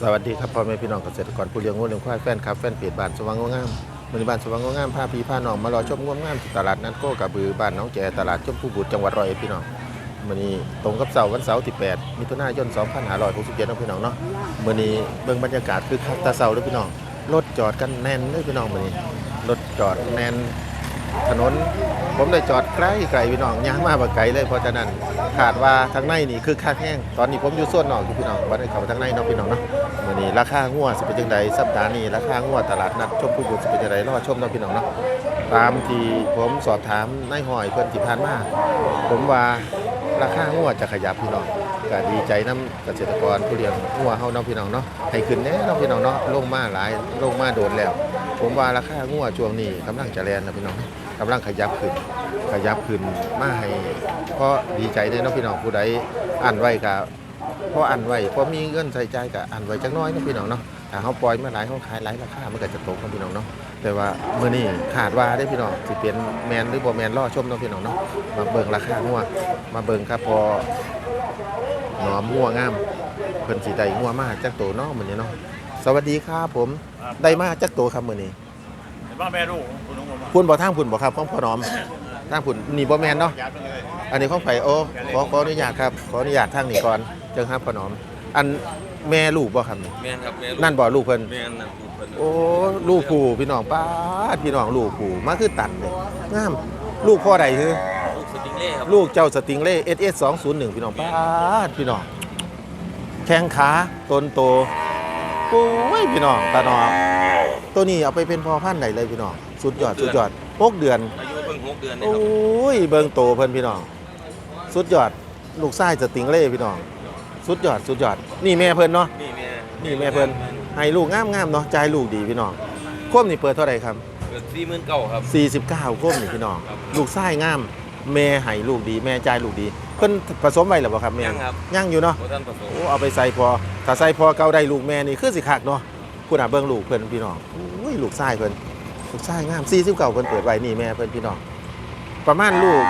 สวัสดีครับพ่อแม่พี่น้องเกษตรกรผู้เลี้ยงงูเลี้ยงควายแฟนครับแฟนเพจบ้านสว่างงงามมือนี้บ้านสว่างงงามพาพี่พาหนองมารอชมงวงามที่ตลาดนัดโก้กับบือบ้านน้องแจตลาดชมพูบุตรจังหวัดร้อยเอ็ดพี่น้องมื้อนี้ตรงกับเสาร์วันเสาร์ที่8มิถุนายน2567นะพี่น้องเนาะมื้อนี้เบิ่งบรรยากาศคือคักตาเสาเลยพี่น้องรถจอดกันแน่นเลยพี่น้องมื้อนี้รถจอดแน่น ถนน ผมได้จอดใกล้ไกลพี่น้องย่างมาบ่ไกลเลยเพราะฉะนั้นขาดว่าทางในนี่คือค่าแห้งตอนนี้ผมอยู่ส่วนนอกอยู่พี่น้องบ่ได้เข้าทางในเนาะพี่น้องเนาะมื้อนี้ราคางัวสิเป็นจังไดสัปดาห์นี้ราคางัวตลาดนัดชมพูบุตรสิเป็นจังไดรอชมเนาะพี่น้องเนาะตามที่ผมสอบถามนายหอยเพิ่อนที่ผ่านมาผมว่าราคางัวจะขยับพี่น้องก็ดีใจนํเกษตรกรผู้เลี้ยงงัวเฮาเนาะพี่น้องเนาะให้ขึ้นแน่เนาะพี่น้องเนาะลงมาหลายลงมาโดนแล้ว ผมว่าราคางัวช่วงนี้กำลังจะแรงนะพี่น้องกำลังขยับขึ้น ขยับขึ้นมาให้เพราะดีใจได้เนะพี่น้องผู้ใดอ่านไว้กับพออ่านไว้พอมีเงินใส่ใจกับอ่านไว้จักน้อยนะพี่น้องเนาะถ้าเขาปล่อยมาหลายเขาขายหลายราคามันก็จะตกนะพี่น้องเนาะแต่ว่ามื้อนี้ขาดว่าได้พี่น้องสิเป็นแมนหรือบ่แมนรอชมนะพี่น้องเนาะมาเบิ่งราคางัวมาเบิ่งครับพอหนอมงัวงามเพิ่นสิได้งัวมากจักโตเนาะมื้อนเนาะสวัสดีครับผม ได้มาจักโตครับมื้อนี้เห็นว่าแม่ลูกคุณน้องผมอะพุ่นบ่ทางพุ่นบ่ครับของพ่อหนอมทางพุ่นนี่บ่แม่นเนาะยัดไปเลยอันนี้ของไผโอ้ขอขออนุญาตครับขออนุญาตทางนี้ก่อนเจังครับพ่อหนอม อันแม่ลูกบ่ครับนี่แม่นครับแม่ลูกนั่นบ่ลูกเพิ่น แม่นนั่นลูกเพิ่นโอ้ลูกผู้พี่น้องป้าดพี่น้องลูกผู้มาคือตันเลยงามลูกพ่อใดคือลูกสติงเล่ครับลูกเจ้าสติงเล่ SS 201พี่น้องป้าดพี่น้อง แข้งขาต้นโต โอ้ยพี่น้องตาหนอมตัวนี้เอาไปเป็นพ่อพันธุ์ได้เลยพี่น้องสุดยอดสุดยอดหกเดือน อายุเพิ่งหกเดือนเอโองครับ้ยเบิงโตเพิ่นพี่น้อง สุดยอดลูกไส้สติงเล่พี่น้อง สุดยอดสุดยอด นี่แม่เพิ่นเนาะนี่แม่นี่แม่เพิ่นให้ลูกงามๆเนาะใจายลูกดีพี่น้องโคมนี่เปิดเท่าไหร่ครัเกิดสี่หมื่นเก้าครับ บ49โคมนี่พี่น้องครับลูกไส้งาม แม่ให้ลูกดี แม่ใจายลูกดีเพิ่นผสมไว้หรือเปล่าครับแม่ยังครับ ยังอยู่เนาะ โบท่านผสมโอ้เอาไปใส่พอถ้าใส่พอเกาได้ลูกแม่นี่คือสิคักเนาะพูดน่ะเบิ่งลูกเพิ่นพี่น้องอุ้ยลูกไส้เพิ่นลูกไส้งาม49เพิ่นเปิดไว้นี่แม่เพิ่นพี่น้องประมาณลูก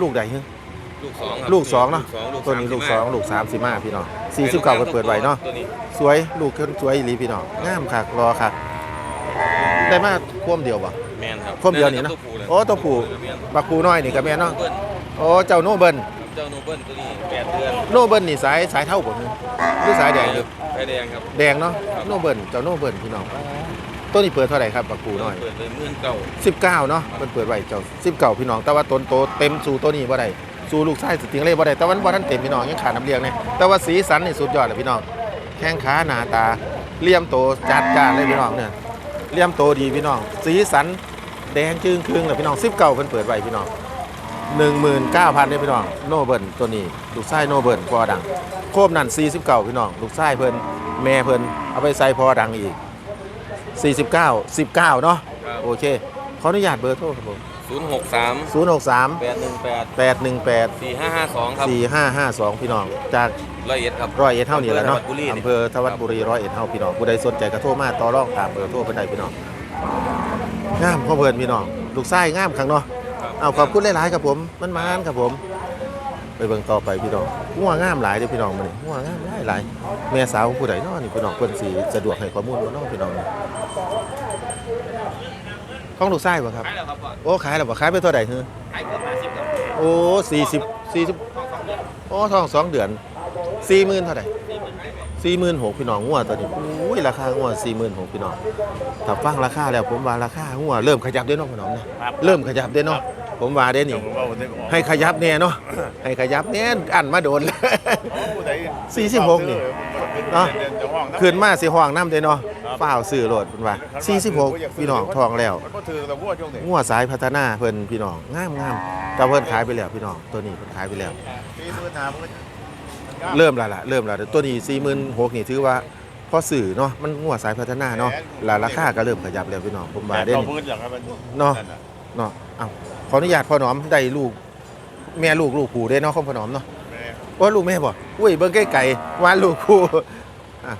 ลูกใดฮะ ลูกสองครับลูกสองเนาะลูกตัวนี้ลูกสาองมลูกสามสิมาพี่น้องสี่สิบเก้าก็เปิดไว้เนาะตัวนี้สวยลูกคนสวยอีหลีพี่น้องงามคักรอคักได้มาพ่วมเดียวบ่ แม่นครับคมเดียวนี่นะตัวผู้เลย โอ้ตัวผู้แม่นบักคูน้อยนี่กับแม่เนาะเบิ้ลโอ้เจ้าโนเบิลเจ้าโนเบิ้ลตัวนี้แปดเดือนโนเบิลนี่สายสายเท่าผมหรือสายแดงอยู่ไฟแดงครับแดงเนาะโนเบิลเจ้าโนเบิลพี่น้องตัวนี้เปิดเท่าไหร่ครับบักคูน้อยเปิดเลยหมื่นเก้า19เนาะเพิ่นเปิดไว้เจ้า19พี่น้องแต่ว่าต้นโตเต็มสู่ตัวนี้บ่ได้สู่ลูกชายสติงเล่บ่ได้แต่ว่าบ่ทันเต็มพี่น้องยังขาดน้ำเลี้ยงเนี่ยแต่ว่าสีสันนี่สุดยอดเลยพี่น้องแข้งขาหน้าตาเลี่ยมโตจัดจ้านเลยพี่น้องเนี่ยเลี่ยมโตดีพี่น้อง สีสัน แดงจึงครึ่งเลยพี่น้อง19เพิ่นเปิดไว้พี่น้อง19,000เลยพี่น้องโนเบิลตัวนี้ลูกชายโนเบิลพอดังโคมนั่น49พี่น้องลูกชายเพิ่นแม่เพิ่นเอาไปใส่พอดังอีก49 19เนาะครับโอเคขออนุญาตเบอร์โทรครับผมศูนย์หกสาม063แปดหนึ่งแปด818สี่ห้าห้าสองครับ4552พี่น้องจากร้อยเอ็ดครับร้อยเอ็ดเท่านี้แหละเนาะอำเภอธวัดบุรีอำเภอธวัดบุรีร้อยเอ็ดเท่าพี่น้องผู้ใดสนใจก็โทรมาต่อรองตามเบอร์โทรเพิ่นได้พี่น้อง งามพ่อเพิ่นพี่น้องลูกไส้งามข้างเนาะครับเอาขอบคุณหลายๆครับผมมันมานครับผม ไปเบิ่งต่อไปพี่น้องงัวงามหลายเด้อพี่น้องมื้อนี้งัวงามหลายหลายแม่สาวของผู้ใดเนาะนี่พี่น้องเพิ่นสิสะดวกให้ข้อมูลบ่เนาะพี่น้องนี่ของลูกไส้บ่ครับ ขายแล้วครับพ่อโอ้ขายแล้วบ่ขายไปเท่าใดฮือขายเกือบห้าสิบครับโอ้สี่สิบสี่สิบสองสองเดือนโอ้ทองสองเดือนสี่หมื่นเท่าไหร่ สี่หมื่นห้าสี่หมื่นหกพี่น้องงัวตัวนี้อุ้ยราคางัวสี่หมื่นหกพี่น้องถ้าฟังราคาแล้วผมว่าราคางัวเริ่มขยับเด้อเนาะพี่น้องนะเริ่มขยับเด้อเนาะผมว่าเด้อนี่ผมว่าผมจะออกให้ขยับแน่เนาะให้ขยับแน่อันมาโดนเลยสี่สิบหกนี่เนาะขึ้นมาสิห้องน้ำเด้อเนาะเปล่าวซื้อโลดเพิ่นว่าสี่สิบหกพี่น้องทองแล้ว มันก็ถือแต่พวกช่วงนี้งัวสายพัฒนาเพิ่นพี่น้องงามงามแต่เพิ่นขายไปแล้วพี่น้องตัวนี้เพิ่นขายไปแล้วสี่หมื่นห้าหมื่น เริ่มแล้วล่ะเริ่มแล้วตัวนี้4 6 0 0 0นี่ถือว่าพอสื่อเนาะมันงัวสายพัฒนาเนาะแล้วราคาก็เริ่มขยับแล้วพี่น้องผมว่าได้เก้านี่หมื่นอย่างไรมันเนาะเนาะเอ้าขออนุญาตพ่อหนอมได้ลูก แม่ลูกลูกผู้ได้เนาะของพ่อหนอมเนาะแม่ว่าลูกแม่บ่อุ้ยเบิ่งใกล้ๆว่าลูกผู้อะ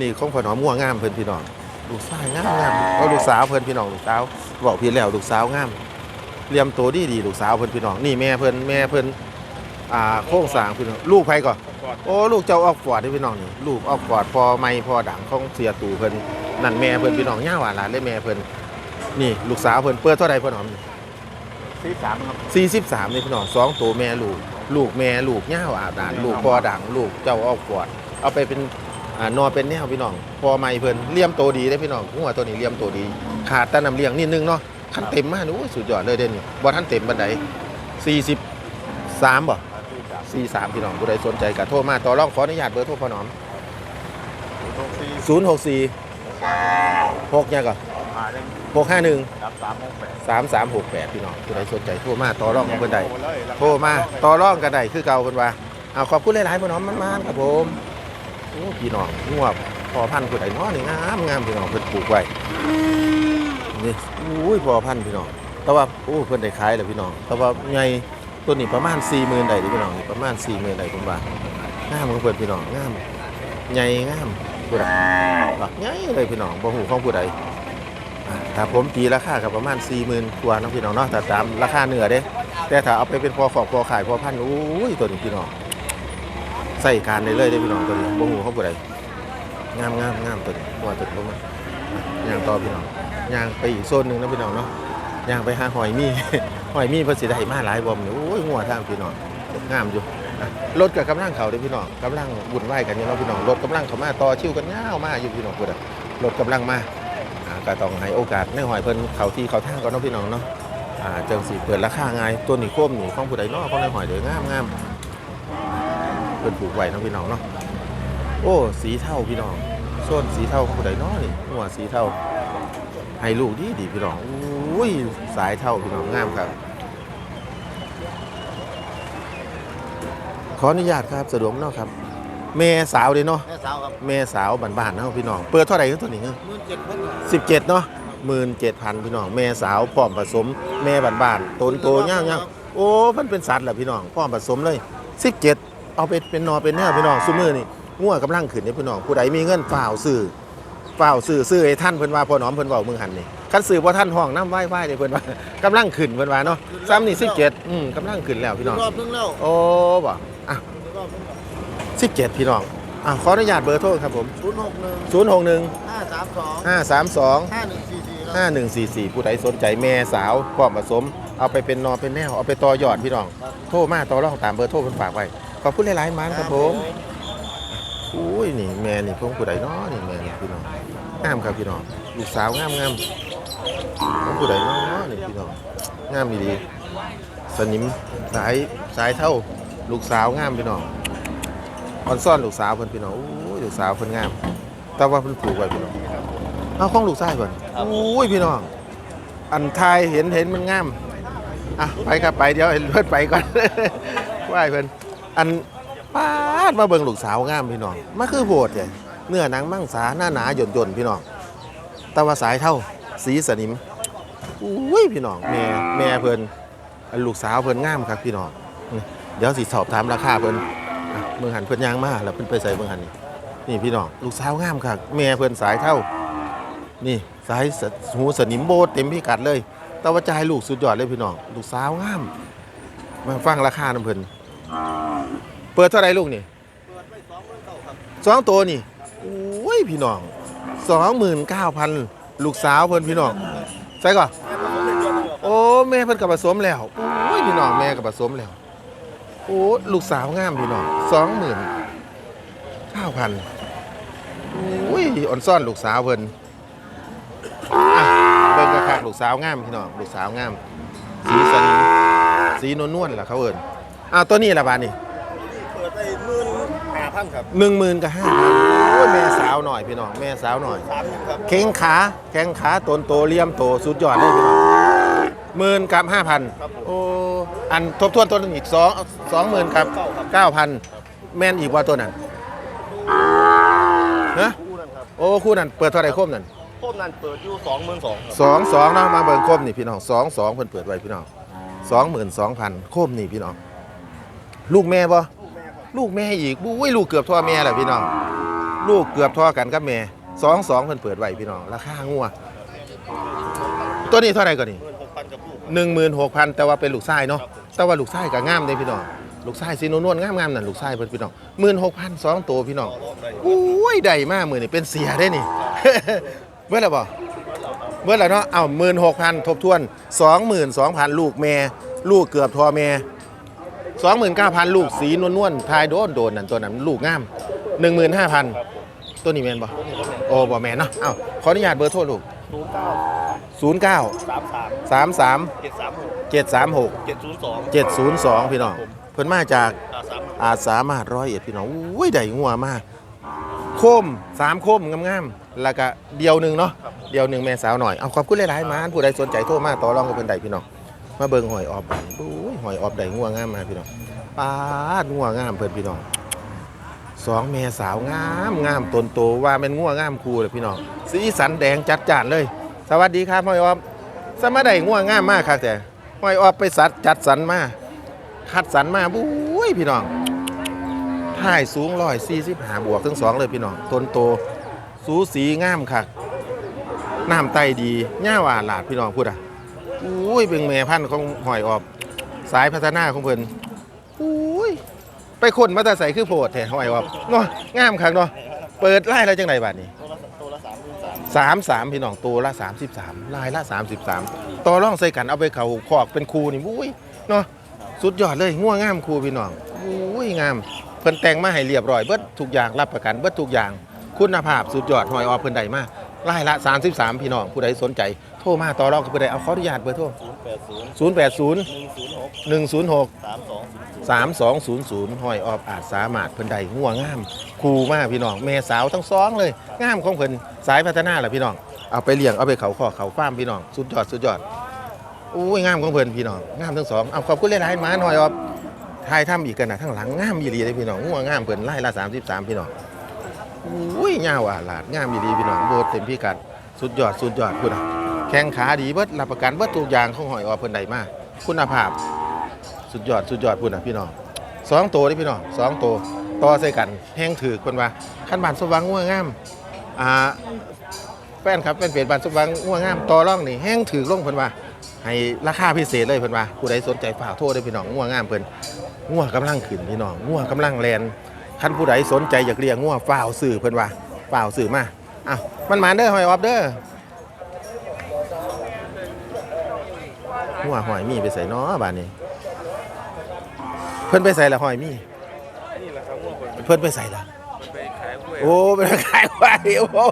นี่ของพ่อหนอมงัวงามเพิ่นพี่น้องลูกชายงามงามเอาลูกสาวเพิ่นพี่น้องลูกสาวบอกพี่แล้วลูกสาวงามเลียมโตดีดีลูกสาวเพิ่นพี่น้องนี่แม่เพิ่นแม่เพิ่นอ่าโค้งสร้างพี่น้องลูกไผก่อน ลก่อนโอ้ลูกเจ้าออกฟอร์ดนี่พี่น้องนี่ลูกออกฟอร์ดพอไม่พอดังของเสียตู่เพิ่นนั่นแม่เพิ่นพี่น้องย่าหวานหลานเลยแม่เพิ่นนี่ลูกสาวเพิ่นเปิดเท่าใดเพิ่นหอมสี่สามครับ43นี่พี่น้องสองตัวแม่ลูก ลูกแม่ลูกย่าหวานหลานลูกพอดังลูกเจ้าออกฟอร์ดเอาไปเป็นอ่านอเป็นแนวพี่น้อง พอไม่เพิ่นเลี้ยมโตดีได้อพี่น้องหัวตัวนี้เลี้ยมโตดี ขาดแต่น้ำเลี้ยงนิดนึงเนาะคันเต็มมากนี่โอ้ยสุดยอดเลยเด่นนี่บ่ทันเต็มบันได43บ่สี่ สามพี่น้องผู้ใดสนใจก็โทรมาต่อรองขออนุญาตเบอร์โทรพ่อหนอมหกสี่ศูนย์หกสี่หกยังก่อนหาหนึ่งหกห้าหนึ่งรับสามหกแปดสามสามหกแปดพี่น้องผู้ใดสนใจโทรมาต่อรองกับเพิ่นใดเลยโทรมาต่อรองกันใดคือเก่าเพิ่นว่าเอาขอบคุณหลายๆพี่น้องมันๆครับผมโอ้พี่น้องงวบพอพันธุ์ผู้ใดนาะนี่งามงามพี่น้องเพิ่นปลูกไว้นี่อุ้ยพอพันธุ์พี่น้องแต่ว่าโอ้เพิ่นได้ขายแล้วพี่น้องแต่ว่าใหญ่ ต้นนี้ประมาณ40,000ได้เด้อพี่น้องประมาณ40,000ได้ผมว่างามของเพิ่นพี่น้องงามใหญ่งามผู้ใดบักใหญ่เลยพี่น้องบ่ฮู้ของผู้ใดอ่าถ้าผมตีราคากับประมาณ4 0,000กว่าน้องพี่น้องเนาะแต่ตามราคาเนื้อเด้ แต่ถ้าเอาไปเป็นพอขอบพอขายพอพันโอ้ยตัวนี้พี่น้องใส่การได้เลยเด้พี่น้องตัวนี้บ่ฮู้เขาผู้ใดงามงามงามตัวนี้ว่าตัวนี้มาย่างต่อพี่น้องย่างไปอีกโซนหนึ่งนะพี่น้องเนาะย่างไปหาหอยมี หอยมีเพิ่นสิได้มาหลายบ่มนี่โอ้ยงัวทางพี่น้องงามอยู่รถกับกำลังเขาเด้พี่น้องกำลังวุ่นวกันอยู่เนาะพี่น้องรถกำลังเข้ามาต่อชิวกันยาวมาอยู่พี่น้องพุ่นน่ะรถกำลังมาก็ต้องให้โอกาสในหอยเพิ่นเขาที่เขาทางก่อนเนาะพี่น้องเนาะอ่าจังสิเปิดราคาไงตัวนี้โคมนี่ของผู้ใดนาะของในหอยเด้องามงามเพิ่นปลูกไว้เนาะพี่น้องเนาะโอ้สีเทาพี่น้องโซนสีเทาของผู้ใดนาะนี่หัวสีเทา ให้ลูกดีดีพี่น้องอุ้ยสายเทาพี่น้องงามครับ ขออนุญาตครับสะดวกเนาะครับแม่สาวเด้เนาะแม่สาวครับแม่สาวบ้านๆเนาะพี่น้องเปิดเท่าไหร่ตัวนี้เนาะหมื่นเจ็ดพันสิบเจ็ดเนาะหมื่นเจ็ดพันพี่น้องแม่สาวพร้อมผสมแม่บ้านๆตนโตย่างย่างโอ้มันเป็นสัตว์แหละพี่น้องพร้อมผสมเลยสิบเจ็ดเอาไปเป็นนอเป็นแนวพี่น้องซุมือนี่งัวกำลังขึ้นนี่พี่น้องผู้ใดมีเงินฝ่าวซื้อ ฝ่าวซื้อซื้อให้ท่านเพิ่นว่าพอหนอมเพิ่นเว้ามึงหันนี่คันซื้อบ่ท่านห้องน้ำไหว้ไหว้เลยเพิ่นว่ากำลังขึ้นเพิ่นว่าเนาะซ้ำนี่สิบเจ็ดอืมกำลังขึ้นแล้วพี่น้องรอบนึงแล้วโอ้บ่อะรอบนึงสิบเจ็ดพี่น้องอะขออนุญาตเบอร์โทรครับผมศูนย์หกหนึ่งศูนย์หกหนึ่งห้าสามสองห้าสามสองห้าหนึ่งสี่สี่ครับ5144ผู้ใดสนใจแม่สาวพร้อมผสม เอาไปเป็นนอเป็นแนวเอาไปต่อยอดพี่น้อง โทรมาต่อรองตามเบอร์โทรเพิ่นฝากไว้ขอบคุณหลายๆมันครับผมอุ้ยนี่แม่นี่พงผู้ใดเนาะนี่แม่นี่พี่น้อง งามครับพี่น้องลูกสาวงามงามพงผู้ใดเนาะนี่พี่น้องงามดีๆสนิมสายสายเท่า ลูกสาวงามพี่น้องออนซ่อนลูกสาวเพิ่นพี่น้องอุ้ยลูกสาวเพิ่นงาม แต่ว่าเพิ่นปลูกไว้พี่น้องเอาของลูกชายก่อนอุ้ยพี่น้อง อันทายเห็นเห็นมันงามอะไปครับไปเดี๋ยวเห็นเพื่อนไปก่อนไหว้เพื่อนอันป้าดมาเบิ่งลูกสาวงามพี่น้องมาคือโหดใหญ่ เนื้อหนังมั่งสาหน้าหนาหย่นหย่นๆพี่น้องตะวาสายเท่าสีสนิมอุ้ยพี่น้องแม่แม่เพิ่นลูกสาวเพิ่นงามครับพี่น้องเดี๋ยวสิสอบถามราคาเพิ่นเมืองหันเพิ่นยางมาแล้วเพิ่นไปใส่เมืองหันนี่นี่พี่น้องลูกสาวงามครับแม่เพิ่นสายเท่า นี่สายหูสนิมโบดเต็มพิกัดเลยต่ว่าจะให้ลูกสุดยอดเลยพี่น้องลูกสาวงามมาฟังราคาน้ำเพิ่นเปิดเท่าไรลูกนี่เปิดไปสองตัวนี่โอ้ย พี่น้องสองหมื่นเก้าพันลูกสาวเพิ่นพี่น้องใช่ก่อนโอ้แม่เพิ่นกับผสมแล้วโอ้ยพี่น้องแม่กับผสมแล้ว โอ้ลูกสาวงามพี่น้องสองหมื่นเก้าพันโอ้ยอ่อนซ่อนลูกสาวเพิ่นอะเบิ่งกระคักลูกสาวงามพี่น้องลูกสาวงาม สีสันสีนวลนวลๆล่ะเขาเอิ้นอ้าวตัวนี้ละบาทนี่ เปิดไปหมื่นห้าพันครับหนึ่งหมื่นกับห้าพันโอ้ยแม่สาวหน่อยพี่น้องแม่สาวหน่อย สามหนึ่งครับเข่งขาแข้งขาตนโตเลี่ยมโตสุดยอดเลยพี่น้องหมื่นกับห้าพันโอ้อันทบทวนตัวนึงอีกสองสองหมื่นกับเก้าพันแม่นอีกว่าตัวนั้นฮะคู่นั้นครับโอ้คู่นั้นเปิดเท่าไหรคมนั่นโคมนั้นเปิดอยู่สองหมื่นสองครับสองสองเนาะมาเบิ่งโคมนี่พี่น้องสองสองเพิ่นเปิดไว้พี่น้องสองหมื่นสองพันโคมนี่พี่น้องลูกแม่บ่ ลูกแม่ครับลูกแม่อีกบุ้ยลูกเกือบท่อแม่แหละพี่น้อง ลูกเกือบท่อกันกับแม่สองสองเพิ่นเปิดไว้พี่น้องราคางัวตัวนี้เท่าไหร่ก่อนนี่หนึ่งหมื่นหกพันแต่ว่าเป็นลูกชายเนาะแต่ว่าลูกชายก็งามเลยพี่น้องลูกชายสีนวลๆงามๆนั่นลูกชายเพิ่นพี่น้องหมื่นหกพันสองตัวพี่น้องอุ้ยได้มากมือนี่เป็นเสียได้นี่เมื่อไหร่บ่เมื่อไหร่เนาะเอาหมื่นหกพันทบทวนสองหมื่นสองพันลูกแม่ ลูกเกือบทอแม่ สองหมื่นเก้าพันลูกสีนวลๆทายโดนโดนนั่นตัวนั้นลูกงามหนึ่งหมื่นห้าพันตัวนี้แมนบ่โอ้บ่แมนเนาะเอ้าขออนุญาตเบอร์โทรลูกศูนย์เก้าศูนย์เก้าสามสามสามสามเจ็ดสามหกเจ็ดสามหกเจ็ดศูนย์สองเจ็ดศูนย์สองพี่น้อง เพิ่นมาจากอาสามอาสามารถร้อยเอ็ดพี่น้องอุ้ยได้งัวมากโคมสามโคมงามๆแล้วก็เดียวหนึ่งเนาะเดียวหนึ่งแม่สาวหน่อยเอาขอบคุณหลายๆมาอันผู้ใดสนใจโทรมาต่อรองกับเพิ่นใดพี่น้อง มาเบิ่งหอยออบบัดนี้อุ้ยหอยออบได้งัวงามมาพี่น้องปาดงัวงามเพิ่นพี่น้องสองแม่สาวงามงามตนโตว่าเป็นงัวงามคู่เลยพี่น้องสีสันแดงจัดจ้านเลย สวัสดีครับหอยออบสมาได้งัวงามมากครับแต่หอยออบไปสัดจัดสรรมาคัดสรรมาบุ้ยพี่น้องถ่ายสูงร้อยสี่สิบหาบวกทั้งสองเลยพี่น้องตนโต สูสีงามคักน้ำไตดีย่าหวานหลาดพี่น้องพูดอะ อุ้ยเบ่งแม่พันธุ์ของหอยออบสายพัฒนาของเพิ่นอุ้ยไปคนมาแต่ใส่คือโพดแท้หอยออบเนาะงามคักเนาะเปิดไล่แล้วจังไดบัดนี้ตัวละตัวละสามสามสามสามพี่น้องตัวละสามสิบสามลายละสามสิบสามต่อร่องใส่กันเอาไปเขาขอกเป็นครูนี่อุ้ยเนาะสุดยอดเลยง่วงงามครูพี่น้องอุ้ยงามเพิ่นแต่งมาให้เรียบร้อยเบิดทุกอย่างรับประกันเบิดทุกอย่าง คุณภาพสุดยอดหอยออเพิ่นได้มาลายละ 33 พี่น้องผู้ใดสนใจ โทรมาต่อรองกับผู้ใดเอาขออนุญาตเบอร์โทรศูนย์แปดศูนย์080หนึ่งศูนย์หก106สามสองศูนย์3200หอยออบอาจสามารถเพิ่นได้ง่วงงามครูมากพี่น้อง แม่สาวทั้งสองเลย งามของเพิ่นสายพัฒนาแหละพี่น้อง เอาไปเลี้ยงเอาไปเขาข้อเขาฟาร์มพี่น้อง สุดยอดสุดยอดอุ้ยงามของเพิ่นพี่น้อง งามทั้งสองเอาขอบคุณหลายๆมาหน่อยออบทายทำอีกกันนะทั้งหลังงามอีหลีเลยพี่น้องง่วงงามเพิ่นไล่ละ33 พี่น้องอุ้ยงาวอะหลาดงามอีดีพี่น้องโบดเต็มพิกัด สุดยอดสุดยอดพุ่นอะแข้งขาดีเบิดรับประกันเบิดทุกอย่างของหอยออเพิ่นได้มาคุณภาพ สุดยอดสุดยอดพุ่นอะพี่น้องสองตัวนี่พี่น้องสองตัวต่อใส่กันแห้งถือคนว่าขั้นบานสว่างง่วงงามอ่าแฟนครับเป็นเปลี่ยนบานสว่างง่วงงามต่อร่องนี่แห้งถือลงเพิ่นว่าให้ราคาพิเศษเลยเพิ่นว่าผู้ใดสนใจฝากโทรได้พี่น้องง่วงงามเพิ่นง่วงกำลังขึ้นพี่น้องง่วงกำลังแลนคันผู้ใดสนใจอยากเลี้ยงงัวงฝ้าวสื่อเพิ่นว่าฝ้าวสื่อมา อ้าวมันมาเด้อหอยออฟเด้องัวหอยมีไปใส่น้อบ้านนี้ เพิ่นไปใส่ละหอยมีนี่แหละครับว่าคนเพิ่นไปใส่ละไปขายกล้วยโอ้ไปขายควายโอ้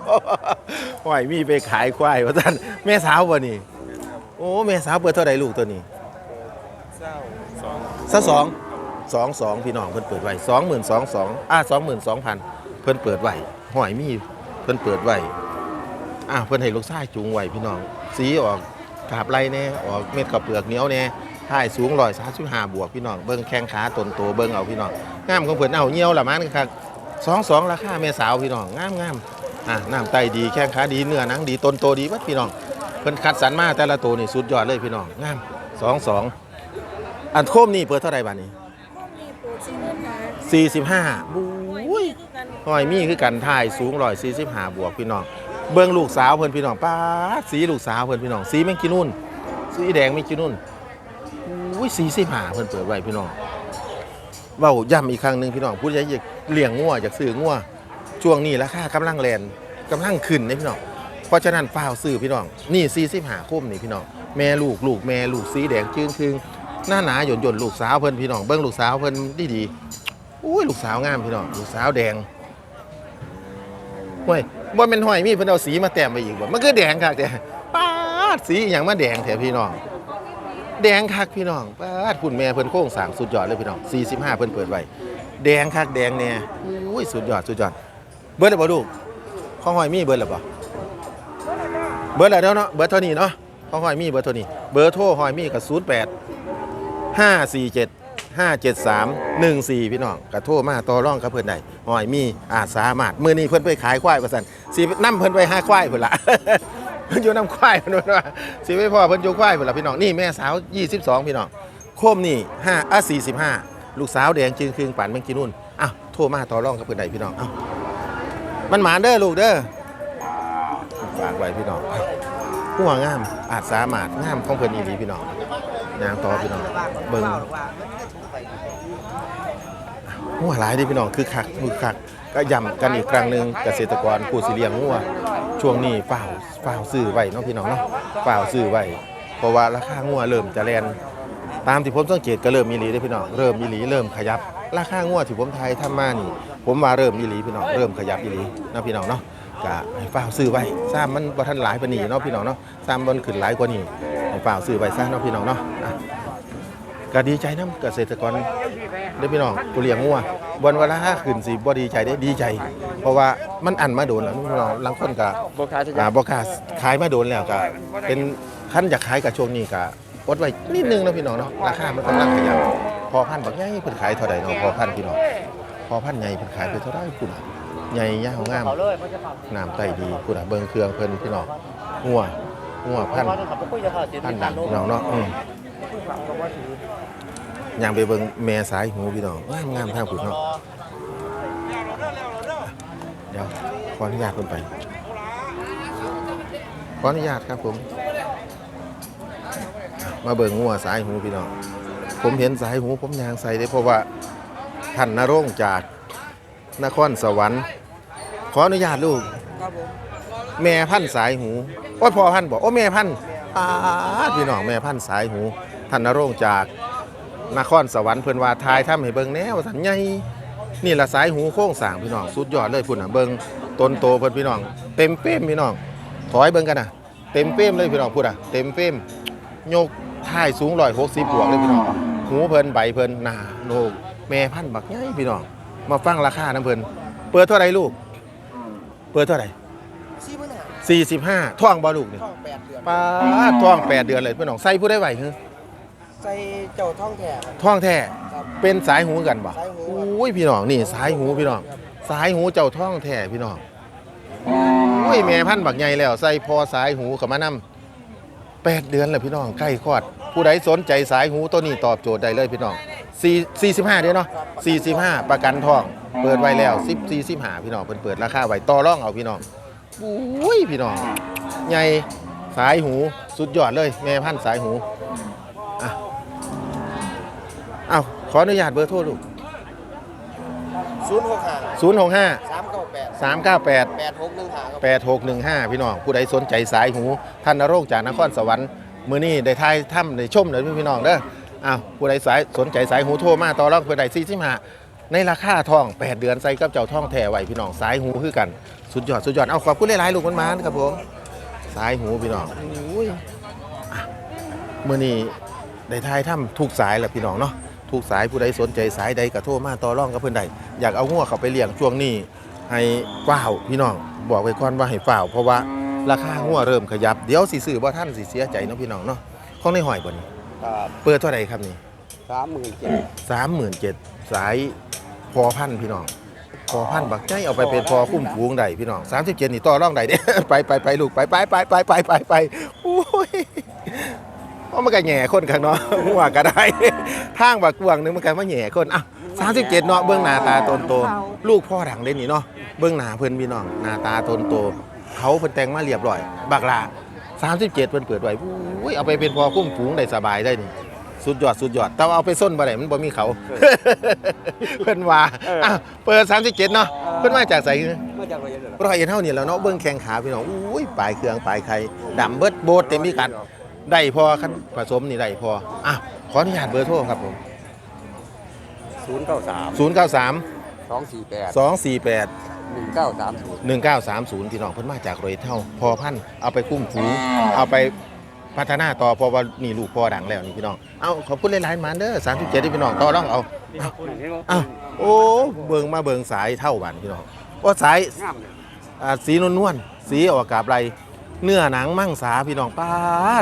หอยมีไปขายควายว่าซั่นแม่สาวบ่นี่โอ้แม่สาวเปิดเท่าใดลูกตัวนี้เศร้าสองซะสองสองสองพี่น้องเพิ่นเปิดไว้สองหมื่นสองสองอ่าสองหมื่นสองพันเพิ่นเปิดไว้หอยมีเพิ่นเปิดไว้อ่าเพิ่นให้ลูกชายจูงไว้พี่น้อง สีออกกาบไรแน่ออกเม็ดกับเปลือกเหนียวแน่ท้ายสูงร้อยสามสิบห้าบวกพี่น้องเบิ้งแข้งขาตนโตเบิ้งเอาพี่น้องงามของเพิ่นเอาเหี่ยวละมันครับสองสองราคาแม่สาวพี่น้องงามงามอ่าน้ำไตดีแข้งขาดีเนื้อหนังดีต้นโตดีวัดพี่น้องเพิ่นคัดสรรมาแต่ละตัวนี่สุดยอดเลยพี่น้องงามสองสองอันโคมนี่เปิดเท่าไหร่บาทนี้45บุ้ย หอยมีคือกันถ่ายสูงร้อยสี่สิบห้าบวกพี่น้องเบิ่งลูกสาวเพิ่อนพี่น้องป้าดสีลูกสาวเพิ่อนพี่น้องสีแมงกินุ่นสีแดงแมงกินุ่นอุ้ยสี่สิบห้าเพิ่อนเปิดไว้พี่น้องเว้าย้ำอีกครั้งหนึ่งพี่น้องผู้ใหญ่อยากเลี้ยงงัวอยากซื้องัวช่วงนี้ราคากำลังแลนกำลังขึ้นนะพี่น้องเพราะฉะนั้นฝ้าวซื้อพี่น้องนี่สี่สิบห้าคุ้มนี่พี่น้องแม่ลูกลูกแม่ลูกสีแดงจึงคืงหน้าหนาหย่นหย่นลูกสาวเพิ่อนพี่น้องเบิ่งลูกสาวเพิ่อนดีดีๆอุ้ยลูกสาวงามพี่น้องลูกสาวแดง ห้วยบ่แม่นห้อยมีเพิ่นเอาสีมาแต้มไปอีกบ่มันคือแดงคักแต่ป๊าดสีอหย่างมาแดงแท้พี่น้อง แดงคักพี่น้องป๊าดคุณแม่เพิ่นโค้งสร้างสุดยอดเลยพี่น้อง45เพิ่นเปิดไว้แดงคักแดงแน่อุ้ยสุดยอดสุดยอด เบิดแล้วบ่ลูกของห้อยมีเบิดแล้วบ่เบิดแล้วเด้อเนาะเบิดเท่านี้เนาะของห้อยมีเบิดเท่านี้ เบอร์โทรห้อยมีก็08 547 573 14 พี่น้องกระโทรมาต่อร่องกับเพิ่นได้หอยมีอาสามารถมื้อนี้เพิ่นไปขายควายว่าซั่นสินํเพิ่นไปห้าควายเพุ่นละเพิ่นอยู่นํควายเพิ่อนว่าสิไปพ่อเพิ่นอยู่ควายเพุ่นละพี่น้องนี่แม่สาว 22 พี่น้องโคมนี่5อะ45 ลูกสาวแดงจึงคืงปั่นแมงกินนุ่นอ้าวโทรมาต่อร่องกับเพิ่นได้พี่น้องอ้ามันหมานเด้อลูกเด้อฝากไว้พี่น้องหัวงามอาจสามารถงามของเพิ่นอีหลีพี่น้องนางต่อพี่น้องเบิ่ง งัวหลายด้พี่น้องคือคักคือคักก็ย้ำกันอีกครั้งหนึ่งเกษตรกรผู้สิเลี้ยงงัวช่วงนี้เฝ้าวฝ้าวซื้อไว้เนาะพี่น้องเนาะฝ้าวซื้อไว้เพราะว่าราคางัวเริ่มจะแลนตามที่ผมสังเกตก็เริ่มมีหลีได้พี่น้องเริ่มมีหลีเริ่มขยับ ราคางัวที่ผมไทยทำมานี่ ผมว่าเริ่มมีหลีพี่น้องเริ่มขยับมีหลีเนาะพี่น้องเนาะก็ให้ฝ้าวซื้อไว้ซ้ำมันบ่ทันหลายปานนี้เนาะพี่น้องเนาะซ้ำมันขึ้นหลายกว่านี้ให้ฝ้าวซื้อไว้ซะเนาะพี่น้องเนาะ ก็ดีใจน้ำเกษตรกรได้พี่น้องผู้เลี้ยงงัวบนเวละห้าขึ้นสิบ่ดีใจได้ดีใจ เพราะว่ามันอันมาโดนแล้วพี่น้องลังคนก็บค้าจะอ่าบ่กล้าขายมาโดนแล้วก็เป็นขั้นอยากขายกับช่วงนี้ก็อดไว้นิดนึงนะพี่น้องเนาะราคามันกำลังขยับพอพันบักใหญ่เพิ่นขายเท่าใดเนาะพอพันพี่น้องพอพันใหญ่เพิ่นขายไปเท่าใดคุณใหญ่ยาวงามน้ำไตดีคุณเบิ่งเครื่องเพิ่นพี่น้องงัวงัวพันพันดังพี่น้องเนาะอืม ยางไปเบิ่งแม่สายหูพี่น้องงามงามทางผุดเนาะเดี๋ยวขออนุญาตเพิ่นไป ขออนุญาตครับผม มาเบิ่งงัวสายหูพี่น้อง ผมเห็นสายหูผมยางใส่ได้เพราะว่าท่านนรงจากนครสวรรค์ ขออนุญาตลูกแม่พันสายหูโอ้พ่อพันบอกโอ้แม่พันอาพี่น้องแม่พันสายหู ท่านนรงจาก นครสวรรค์เพิ่นว่าทายทำให้เบิ่งแนวสัญญานี่ละสายหูโค้งสร้างพี่น้องสุดยอดเลยพุ่นน่ะเบิ่งต้นโตเพิ่นพี่น้อง เต็มเป้มพี่น้อง ถอยเบิ่งกันน่ะ เต็มเป้มเลยพี่น้องพุ่นน่ะเต็มเป้มยกท้ายสูง160บวกเลยพี่น้อง หูเพิ่นใบเพิ่นหน้าโหนกแม่พันธุ์บักใหญ่พี่น้อง มาฟังราคานํเพิ่นเปิดเท่าไหร่ลูก เปิดเท่าไหร่สี่หมื่นห้า45ท่องบ่ลูกนี่ท่องแปดเดือนป้าดท่อง 8 เดือนเลยพี่น้องใส่ผู้ได้ไหวคือ ใส่เจ้าท่องแถบท่องแท้ครับ เป็นสายหูกันบ่สายหูอุ้ยพี่น้องนี่สายหูพี่น้อง สายหูเจ้าท่องแท้พี่น้องอุ้ยแม่พันธุ์บักใหญ่แล้วใส่พอสายหูเข้ามานำแปดเดือนแล้วพี่น้องใกล้คลอด ผู้ใดสนใจสายหูตัวนี้ตอบโจทย์ได้เลยพี่น้อง4 45เด้อเนาะ45 ประกันทอง เปิดไว้แล้ว10 45พี่น้องเพิ่นเปิดราคาไว้ต่อรองเอาพี่น้องอุ้ยพี่น้อง ใหญ่สายหูสุดยอดเลย แม่พันธุ์สายหูอะ อ้าวขออนุญาตเบอร์โทรลูกศูนย์หกห้า065 สามเก้าแปด398 แปดหกหนึ่งห้าครับ8615 พี่น้อง ผู้ใดสนใจสายหูท่านนโรงจากนครสวรรค์ มื้อนี้ได้ทายถ้ำได้ชมเลยพี่น้องเด้ออ้าวผู้ใดสายสนใจสายหูโทรมาต่อรองเพื่อใด45ในราคาทอง 8 เดือนใส่กับเจ้าทองแท้ไว้พี่น้องสายหูคือกัน สุดยอดสุดยอด เอาขอบคุณหลายๆลูกมันมานครับผมสายหูพี่น้องอุ้ยอะมื้อนี้ได้ทายถ้ำทุกสายแหละพี่น้องเนาะ ทุกสายผู้ใดสนใจสายใดก็โทรมาต่อรองกับเพิ่นใดอยากเอางัวเขาไปเลี้ยงช่วงนี้ให้ฝ้าวพี่น้องบอกไว้ก่อนว่าให้ฝ้าวเพราะว่าราคาหัวเริ่มขยับเดี๋ยวสิซื้อบ่ท่านสิเสียใจเนาะพี่น้องเนาะของในหอยบ่นี่ครับเปิดเท่าไหร่ครับนี่สามหมื่นเจ็ด37,000สายพอพันธุ์พี่น้องพอพันธุ์บักใจเอาไปเป็นพอคุ้มฟูงได้พี่น้อง37นี่ต่อรองได้เด้ไปไปไปลูกไปไปไปไปไปไปไปโอ้ย เพราะมันก็แหย่คนข้างเนาะหัวก็ได้ทางบักกวางหนึงมันก็มาแหย่คนอะ37เนาะเบื้องหน้าตาตนโตลูกพ่อดังเด่นนี่เนาะเบื้องหน้าเพิ่นพี่น้องหน้าตาตนโตเขาเพิ่นแต่งมาเรียบร้อยบักลา37เพิ่นเปิดไว้อุ้ยเอาไปเป็นพอคุ้มฝูงได้สบายได้นี่สุดยอดสุดยอดแต่ว่าเอาไปส้นบ่ได้มันบ่มีเขา เพิ่นว่าอะเปิด37เนาะเพิ่นมาจากไสคือ มาจากระยองเหรอร้อยเอ็ดเท่านี่แหล้วเนาะเบื้องแข้งขาพี่น้องอุ้ยปลายเครื่องปลายไข่ดำเบิดโบดเต็มพิกัด ได้พอคันผสมนี่ได้พออะขออนุญาตเบอร์โทรครับผมศูนย์เก้าสาม093 สองสี่แปด248 หนึ่งเก้าสามศูนย์1930พี่น้องเพิ่นมาจากโรยเท่า พอพันธุ์เอาไปคุ้มฟูเอาไปพัฒนาต่อเพราะว่านี่ลูกพ่อดังแล้วนี่พี่น้องเอาขอบคุณหลายๆหมันเด้อ37ที่พี่น้องต่อรองเอาเอาเอาโอ้เบิ่งมาเบิ่งสายเท่าบันพี่น้องโอ้สาย งามเลยอ่าสีนวลนวลๆสีออกกาบไร เนื้อหนังมั่งสาพี่น้องปา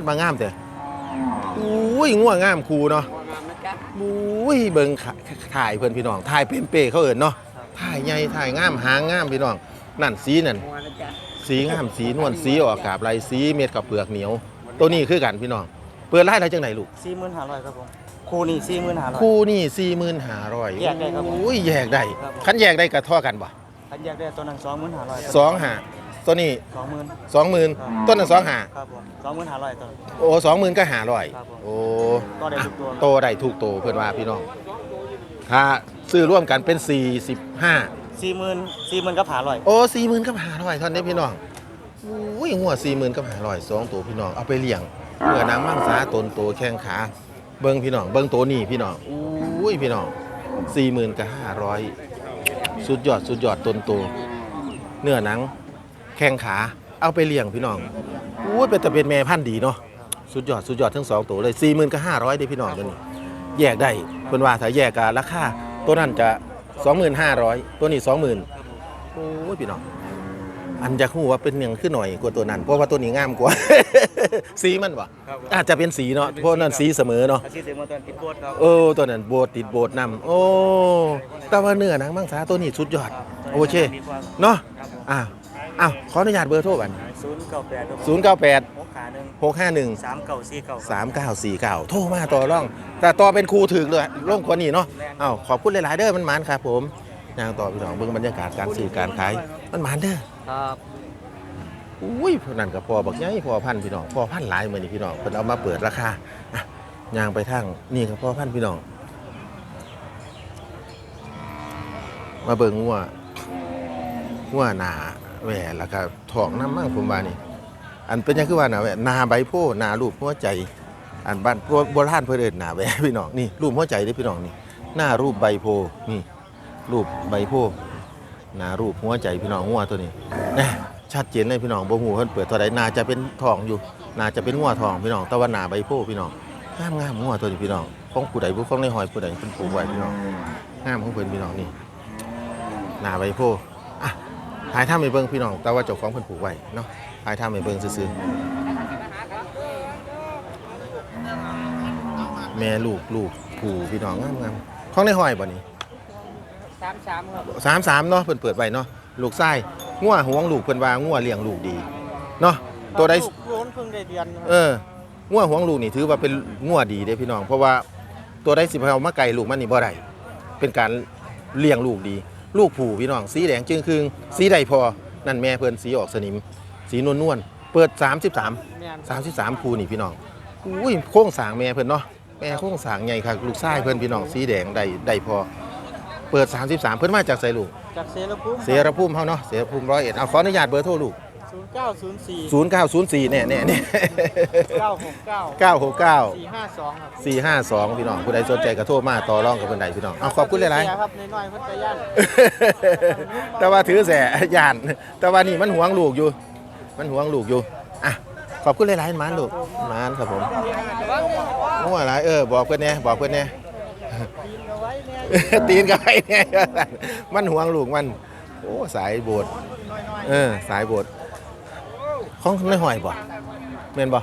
ดมางามเด้ออุ้ยง่วงงามคูเนาะอุ้ยเบิ่งขาถ่ายเพิ่นพี่น้องถ่ายเป็นเป้เขาเอิ้นเนาะถ่ายใหญ่ถ่ายงามหางงามพี่น้อง นั่นสีนั่นสีงามสีนวลสีออกกาบไรสีเม็ดกับเปลือกเหนียว ตัวนี้คือกันพี่น้อง เปิดไล่อะไรจังไหนลูกสี่หมื่นห้าร้อยครับผมครูนี่สี่หมื่นห้าร้อยคู่นี่สี่หมื่นห้าร้อยแยกได้ครับผมอุ้ยแยกได้ครับผมคันแยกได้กับท่อกันบ่อันแยกได้ตัวนั้นสองหมื่นห้าร้อยสองหา ตัวนี้สองหมื่น สองหมื่นครับ ต้นนั้นสองหาครับผมสองหมื่นห้าร้อยตัว โอ้สองหมื่นก็หาร้อยครับผมโอ้ก็ได้ทุกตัวโตได้ถูกโตเพื่อนว่าพี่น้องถ้าซื้อร่วมกันเป็น 45 สี่หมื่นสี่หมื่นกับหาร้อยโอ้40,000กับ500เท่านี้พี่น้องอุ้ยหัว40,000กับ500สองตัวพี่น้องเอาไปเลี้ยงเพื่อนางมั่งสาตนโตแข้งขาเบิ่งพี่น้องเบิ่งตัวนี้พี่น้องอุ้ยพี่น้อง40,000กับ500สุดยอดสุดยอดตนโตเนื้อหนัง แข้งขา เอาไปเลี้ยงพี่น้องอุ้ยเป็นแต่เป็นแม่พันธุ์ดีเนาะสุดยอดสุดยอดทั้งสองตัวเลย40,000กับ500เด้อพี่น้องตัวนี้ แยกได้เพิ่นว่าถ้าแยกกันราคาตัวนั้นจะ 25,000 ตัวนี้ 20,000โอ้ยพี่น้องอันจะฮู้ว่าเป็นหยังขึ้นหน่อยกว่าตัวนั้น เพราะว่าตัวนี้งามกว่า สีมันบ่ครับอาจจะเป็นสีเนาะเพราะนั้นสีเสมอเนาะอาชีพเต็มมาตอนติดโบสถ์ครับโอ้ตัวนั้นโบดติดโบดนำโอ้แต่ว่าเนื้อหนังมังสาตัวนี้สุดยอด โอเคดีกว่าเนาะครับผมอ้าว อ้าวขออนุญาตเบอร์โทรบันศูนย์เก้าแปด098หกขาหนึ่ง651สามเก้าสี่เก้าสามเก้าสี่เก้าโทรมาต่อร่อง แต่ต่อเป็นครูถึกเลยร่องคนนี้เนาะอ้าวขอบคุณหลาย ๆ เด้อมันหมานครับผมนางต่อพี่น้องเบิ่งบรรยากาศการซื้อการขายมันหมานเด้อครับอุ้ยพวกนั่นก็พอบักใหญ่พอพันพี่น้องพอพันหลายมื้อนี้พี่น้องเพิ่นเอามาเปิดราคาอะย่างไปทางนี่ก็พอพันพี่น้อง มาเบิ่งงัวงัวหนา แหวแล้วก็ทองน้ำมั่งผมว่านี่ อันเป็นยังคือว่าหนาแหวนาใบโพหนารูปหัวใจ อันบ้านโบราณเพิ่นเอิ้นหนาแหวพี่น้องนี่รูปหัวใจเด้พี่น้องนี่หน้ารูปใบโพนี่ รูปใบโพหนารูปหัวใจพี่น้องงัวตัวนี้แน่ชัดเจนเลยพี่น้องบ่ฮู้เพิ่นเปิดเท่าใดนาจะเป็นทองอยู่ นาจะเป็นงัวทองพี่น้อง แต่ว่าหนาใบโพพี่น้องงามงามงัวตัวนี้พี่น้องของผู้ใดผู้ของในหอยผู้ใดเพิ่นปลูกไว้พี่น้องงามของเพิ่นพี่น้องนี่หนาใบโพ อะถ่ายทำให้เบิ่งพี่น้อง แต่ว่าเจ้าของเพิ่นปลูกไว้เนาะถ่ายทำให้เบิ่งซื่อๆแม่ลูกลูกผู้พี่น้องงามงามของในหอยบ่นี่สามสามครับสามสามเนาะเพิ่นเปิดไว้เนาะลูกไส้งัวหวงลูกเพิ่นว่างัวเลี้ยงลูกดีเนาะตัวใดลูกล้นเพิ่งได้เดือนเอองัวหวงลูกนี่ถือว่าเป็นงัวดีเด้พี่น้อง เพราะว่าตัวใดสิเอามาไก่ลูกมันนี่บ่ได้เป็นการเลี้ยงลูกดี ลูกผู้พี่น้อง สีแดงจึงครึงสีใดพอ นั่นแม่เพิ่นสีออกสนิม สีนวลนวลๆเปิด 33 แม่น33คู่นี่พี่น้องอุ้ยโค้งสร้างแม่เพิ่นเนาะแม่โค้งสร้างใหญ่ครับลูกชายเพิ่นพี่น้องสีแดงได้ได้พอ เปิด 33 เพิ่นมาจากไสลูก จากเซรภูมิเสรภูมิเฮาเนาะเสรภูมิร้อยเอ็ดเอาขออนุญาตเบอร์โทรลูก ศูนย์เก้าศูนย์สี่0904เนี่ยเนี่ยเนี่ย เก้าหกเก้า969 สี่ห้าสองครับ452 พี่น้องผู้ใดสนใจก็โทรมาต่อรองกับเพิ่นได้พี่น้องเอาขอบคุณหลายเสีครับน้อยๆเพิ่นไปย่านๆแต่ว่าถือแสย่าน แต่ว่านี่มันหวงลูกอยู่ มันหวงลูกอยู่ อะ ขอบคุณหลายๆหมานลูกหมานครับผมงัวหลายเออ บอกเพิ่นแหน่บอกเพิ่นแหน่ ตีนกับไอ้เนี่ยมันหวงลูกมัน โอ้ สายโบดเออ สายโบด ของในหอยบ่แม่นบ่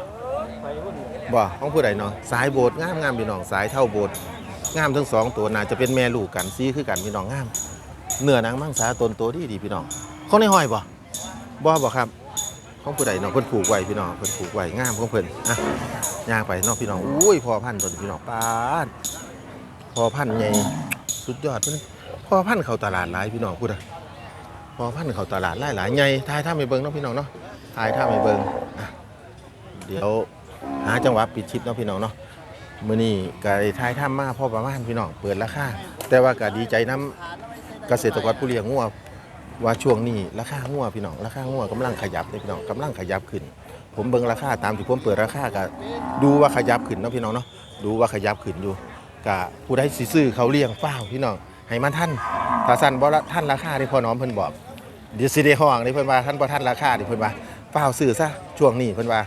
บ่ของผู้ใดเนาะสายโบดงามงามพี่น้องสายเท่าโบดงามทั้งสองตัวน่าจะเป็นแม่ลูกกันซีคือกันพี่น้องงามเนื้อนังมังสาตนโตดีดีพี่น้องของในหอยบ่บ่บ่ครับของผู้ใดเนาะเพิ่นผูกไว้พี่น้องเพิ่นผูกไว้งามของเพิ่นอะย่างไปเนาะพี่น้องอุ้ยพอพันธุ์ตัวนี้พี่น้องป้าดพอพันธุ์ใหญ่สุดยอดเพิ่นพอพันธุ์เข้าตลาดหลายพี่น้องพูดอะพอพันธุ์เข้าตลาดหลายหลายใหญ่ทายท่าไม่เบิ่งเนาะพี่น้องเนาะ ทายท่าไม่เบิงเดี๋ยวหาจังหวะปิดชิปเนาะพี่น้องเนาะมื้อนี้ก็ได้ทายท่ามาพ่อประมาณพี่น้องเปิดราคาแต่ว่าก็ดีใจน้เกษตรกรผู้เลี้ยงงัวว่าช่วงนี้ราคางัวพี่น้องราคางัวกำลังขยับเลยพี่น้องกำลังขยับขึ้น ผมเบิ่งราคาตามที่ผมเปิดราคาก็ดูว่าขยับขึ้นเนาะพี่น้องเนาะดูว่าขยับขึ้นอยู่กะผู้ใดสิซื้อเขาเลี้ยงเฝ้าวพี่น้องให้มันท่านถ้าสั่นบ่ท่านราคาที่พ่อน้องเพิ่นบอกเดี๋ยวสิได้ห้องนี่เพิ่นว่าท่านบ่ท่านราคาที่เพิ่นว่า เฝ้าซื้อซะช่วงนี้เพิ่นว่า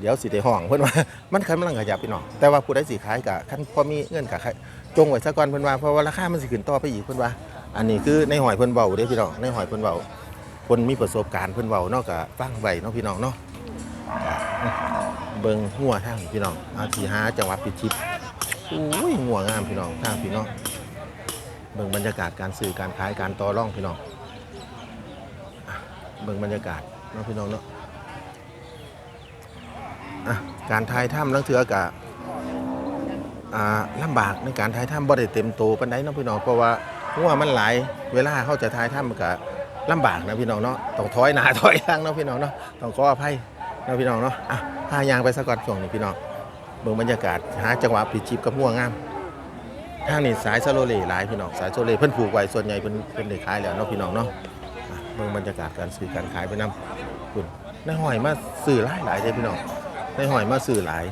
เดี๋ยวสิได้ห้องเพิ่นว่า มันกำลังขยับพี่น้องแต่ว่าผู้ใดสิขายกะคันพอมีเงินกะขจงไว้ซะก่อนเพิ่นว่าเพราะว่าราคามันสิขึ้นต่อไปอีกเพิ่นว่า อันนี้คือในหอยเพิ่นเว้าเด้พี่น้องในหอยเพิ่นเว้าคนมีประสบการณ์เพิ่นเว้าเนาะกะฟังไว้เนาะพี่น้องเนาะเบิ่งหัวทางพี่น้องอาที่หาจังหวัดพิชิตอุ้ยหัวงามพี่น้องทางพี่น้องเบิ่งบรรยากาศการสื่อการขายการต่อร่องพี่น้องเบิ่งบรรยากาศเนาะพี่น้องเนาะอะ การทายถ้ำลังเถือกะลำบากในการทายถ้ำบ่ได้เต็มโตปานใดเนาะพี่น้องเพราะว่าหัวมันหลายเวลาเขาจะทายถ้ำมันก็ลำบากนะพี่น้องเนาะต้องถอยหนาถอยหลังเนาะพี่น้องเนาะต้องขออภัยเนาะพี่น้องเนาะอะพายางไปสักก่อนช่วงนี้พี่น้องเบิ่งบรรยากาศหาจังหวะปิดชิปกับหัวงามทางนี้สายซาโลเลหลายพี่น้องสายโซเลเพิ่นผูกไว้ส่วนใหญ่เพิ่นเพิ่นได้ขายแล้วเนาะพี่น้องเนาะเบิ่งบรรยากาศการซื้อการขายไปนํคุณในหอยมาซื้อหลายหลายเด้พี่น้อง ในหอยมาซื้อหลาย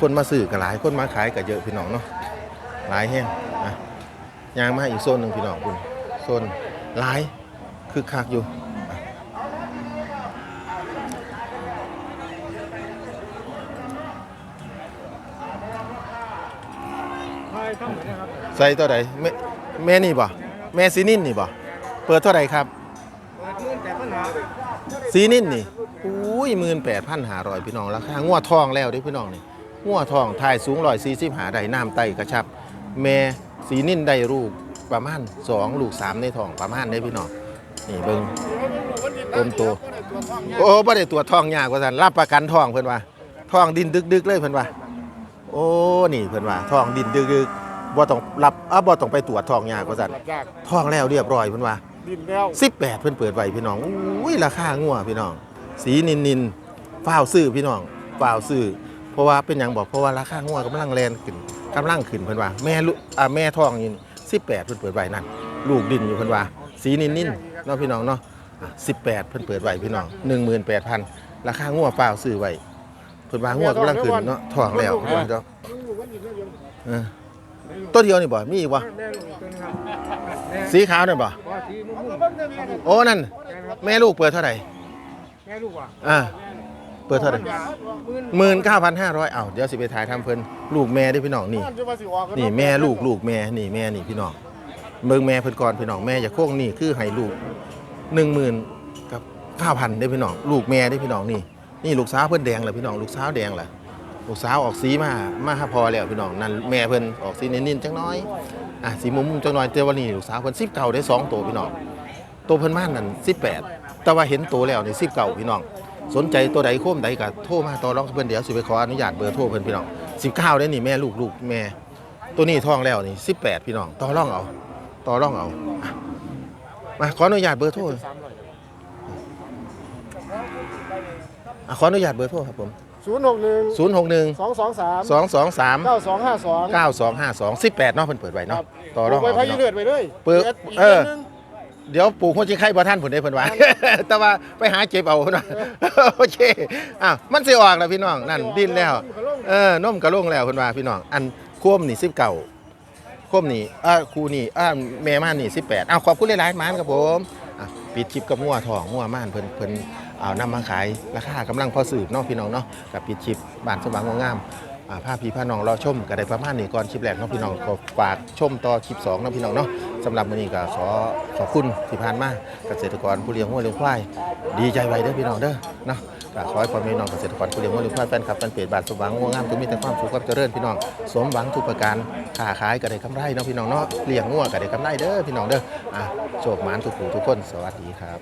คนมาซื้อก็หลาย คนมาขายก็เยอะพี่น้องเนาะหลายแห้งอะยางมาอีกโซนหนึ่งพี่น้องคุณโซนหลายคือคักอยู่ใส่ตัวใดแม่แม่นี่บ่แม่ซีนินนี่บ่เปิดเท่าไหร่ครับซีนินนี่ ยหมื่นแปดพันหาร้อยพี่น้องราคางัวทองแล้วเดิพี่น้องนี่งัวทองทายสูงร้อยสี่สิบหาได้น้ำไตกระชับ แม่สีนินได้ลูกประมาณสองลูกสามในท้องประมาณได้พี่น้องนี่เบิ่งต้นโตโอ้บ่ได้ตรวจท้องยากว่าซั่นรับประกันท้องเพิ่นว่าท้องดินดึก ๆ เลยเพิ่นว่าโอ้นี่เพิ่นว่าท้องดินดึกๆบ่ต้องรับอะบ่ต้องไปตรวจท้องยากว่าซั่นยากท้องแล้วเรียบร้อยเพิ่นว่าดินแล้ว18เพิ่นเปิดไว้พี่น้องอุ้ยราคางัวพี่น้อง สีนินนินๆฟ้าวซื้อพี่น้องฟ้าวซื้อเพราะว่าเป็นหยังบอกเพราะว่าราคางัวกำลังแรงขึ้นกำลังขึ้นเพิ่นว่าแม่ลูกอ่าแม่ท้องนี่18เพิ่นเปิดไว้นั่นลูกดินอยู่เพิ่นว่า สีนินนินเนาะพี่น้องเนาะอะ18เพิ่นเปิดไว้พี่น้อง18,000ราคางัวฟ้าวซื้อไว้เพิ่นว่างัวกำลังขึ้นเนาะท้องแล้วเพิ่นว่าเจ้าเออตัวเดียวนี่บ่มีอีกบ่สีขาวนั่บ่โอ้นั่น แม่ลูกเปิดเท่าไหร่ แม่ลูกว่ะอ่าเปิดเท่าไหร่หมื่นเก้าพันห้าร้อยเอ้าเดี๋ยวสิไปถ่ายทำเพิ่นลูกแม่ได้อพี่น้องนี่จะมาสิออกนี่แม่ลูกลูกแม่นี่แม่นี่พี่น้องเบิ่งแม่เพิ่นก่อนพี่น้องแม่จะโค้งนี่คือให้ลูกหนึ่งหมื่นกับเก้าพันได้อพี่น้องลูกแม่ได้อพี่น้องนี่ นี่ลูกสาวเพิ่นแดงเลยพี่น้องลูกสาวแดงแหละลูกสาวออกสีมามาหาพอแล้วพี่น้องนั่นแม่เพิ่นออกสีนิ่นๆจังน้อยอะสีมุมๆจังน้อยแต่ว่านี่ลูกสาวเพิ่นสิบเก่าได้สองตัวพี่น้องตัวเพิ่นม่านนั่นสิบแปด แต่ว่าเห็นตัวแล้วนี่สิบเก่าพี่น้อง สนใจตัวใดโค้มใดก็โทรมาต่อรองกับเพิ่นเดี๋ยวสิไปขออนุญาตเบอร์โทรเพิ่นพี่น้อง19ได้นี่แม่ลูกลูกแม่ ตัวนี้ท้องแล้วนี่18พี่น้องต่อรองเอาต่อรองเอาอะมาขออนุญาตเบอร์โทรอะขออนุญาตเบอร์โทรครับผมศูนย์หกหนึ่ง061สองสองสาม223เก้าสองห้าสอง 9252 18เนาะเพิ่นเปิดไว้เนาะต่อรองไปเอาพาพี่ยุน้อง เลือดไปเลยเปิดกเออดืนหนึ่ง เดี๋ยวปลูกหัวจิไข่บ่ท่านผลได้เพิ่นว่า แต่ว่าไปหาเก็บเอาเนาะโอเคอะมันสิออกแล้วพี่น้องนั่นดิ้นแล้วเออนมกระลงแล้วเพิ่นว่าพี่น้องอันควมนี่19ควมนี่อ่าครูนี่อ่าแม่ม่านนี่18อ้าวขอบคุณหลายๆหมานครับผมอะปิดคลิปกับงัวทองงัวม่านเพิ่นเพิ่นเอานำมาขายราคากำลังพอสืบเนาะพี่น้องเนาะกับปิดคลิปบ้านสว่างงาม อ่าพาพี่พาน้องรอชมก็ได้ประมาณนี้ก่อนคลิปแรกเนาะพี่น้องก็ฝากชมต่อคลิป2เนาะพี่น้องเนาะสำหรับมื้อนี้ก็ขอขอบคุณที่ผ่านมาเกษตรกรผู้เลี้ยงงัวเลี้ยงควายดีใจไว้เด้อพี่น้องเด้อเนาะก็ขอให้พ่อแม่พี่น้องเกษตรกรผู้เลี้ยงวัวเลี้ยงควายแฟนคลับแฟนเพจบานสมหวังงัวงามก็มีแต่ความสุขความเจริญพี่น้องสมหวังทุกประการค้าขายก็ได้กำไรเนาะพี่น้องเนาะเลี้ยงงัวก็ได้กำไรเด้อพี่น้องเด้ออะโชคหมานทุกผู้ทุกคนสวัสดีครับ